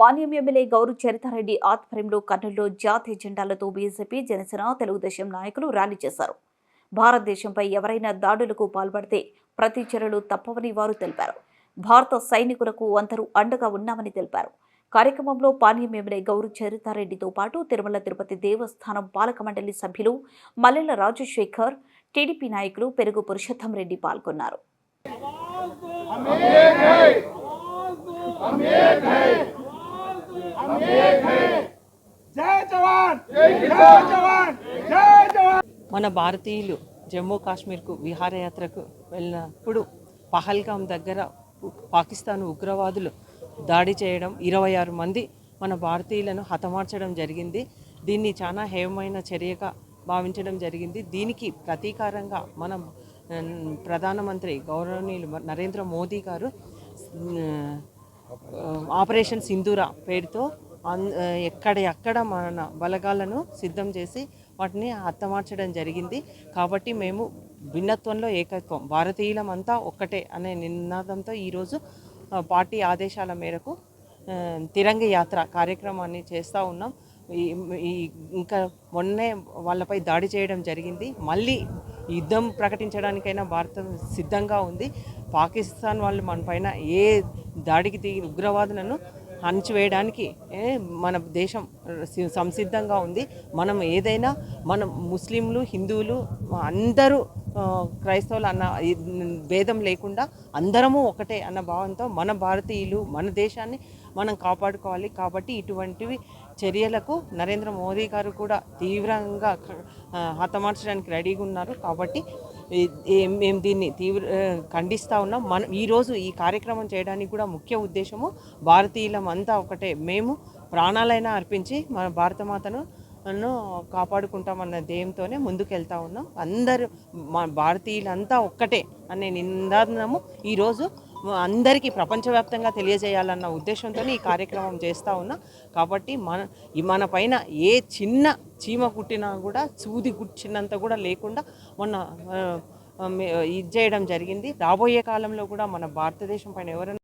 Panyam MLA Gowru Charitha Reddy ఆధ్వర్యంలో కర్నూలులో జాతీయ జెండాలతో బీజేపీ జనసేన తెలుగుదేశం నాయకులు ర్యాలీ చేశారు. భారతదేశంపై ఎవరైనా దాడులకు పాల్పడితే ప్రతి చర్యలు తప్పవని వారు తెలిపారు. భారత సైనికులకు అందరూ అండగా ఉన్నామని తెలిపారు. కార్యక్రమంలో పాణ్యం ఎమ్మెల్యే గౌరు చరితారెడ్డితో పాటు తిరుమల తిరుపతి దేవస్థానం పాలక మండలి సభ్యులు మల్లెల రాజశేఖర్ టీడీపీ నాయకులు పెరుగు పురుషోత్తం రెడ్డి పాల్గొన్నారు. మన భారతీయులు జమ్మూ కాశ్మీర్కు విహారయాత్రకు వెళ్ళినప్పుడు పహల్గాం దగ్గర పాకిస్తాన్ ఉగ్రవాదులు దాడి చేయడం ఇరవై ఆరు మంది మన భారతీయులను హతమార్చడం జరిగింది. దీన్ని చాలా హేమైన చర్యగా భావించడం జరిగింది. దీనికి ప్రతీకారంగా మనం ప్రధానమంత్రి గౌరవనీయులు మ- నరేంద్ర మోదీ గారు ఆపరేషన్ సింధూర పేరుతో ఎక్కడ ఎక్కడ మన బలగాలను సిద్ధం చేసి వాటిని హతమార్చడం జరిగింది. కాబట్టి మేము భిన్నత్వంలో ఏకత్వం భారతీయులమంతా ఒక్కటే అనే నినాదంతో ఈరోజు పార్టీ ఆదేశాల మేరకు తిరంగ యాత్ర కార్యక్రమాన్ని చేస్తూ ఉన్నాం. ఈ ఈ ఇంకా మొన్నే వాళ్ళపై దాడి చేయడం జరిగింది. మళ్ళీ యుద్ధం ప్రకటించడానికైనా భారతం సిద్ధంగా ఉంది. పాకిస్తాన్ వాళ్ళు మన పైన ఏ దాడికి దిగి ఉగ్రవాదులను అణచివేయడానికి మన దేశం సంసిద్ధంగా ఉంది. మనం ఏదైనా మనం ముస్లింలు హిందువులు అందరూ క్రైస్తవులు అన్న భేదం లేకుండా అందరము ఒకటే అన్న భావంతో మన భారతీయులు మన దేశాన్ని మనం కాపాడుకోవాలి. కాబట్టి ఇటువంటివి చర్యలకు నరేంద్ర మోదీ గారు కూడా తీవ్రంగా హతమార్చడానికి రెడీగా ఉన్నారు. కాబట్టి మేము దీన్ని తీవ్ర ఖండిస్తూ ఉన్నాం. మనం ఈరోజు ఈ కార్యక్రమం చేయడానికి కూడా ముఖ్య ఉద్దేశము భారతీయులం అంతా ఒకటే. మేము ప్రాణాలైనా అర్పించి మన భారతమాతను కాపాడుకుంటామన్న ధ్యేయంతోనే ముందుకెళ్తా ఉన్నాం. అందరూ మా భారతీయులంతా ఒక్కటే అనే నిందనము ఈరోజు అందరికీ ప్రపంచవ్యాప్తంగా తెలియజేయాలన్న ఉద్దేశంతో ఈ కార్యక్రమం చేస్తూ ఉన్నా. కాబట్టి మన మన పైన ఏ చిన్న చీమ కుట్టినా కూడా సూది కుట్టినంత కూడా లేకుండా మొన్న ఇది చేయడం జరిగింది. రాబోయే కాలంలో కూడా మన భారతదేశం పైన ఎవరైనా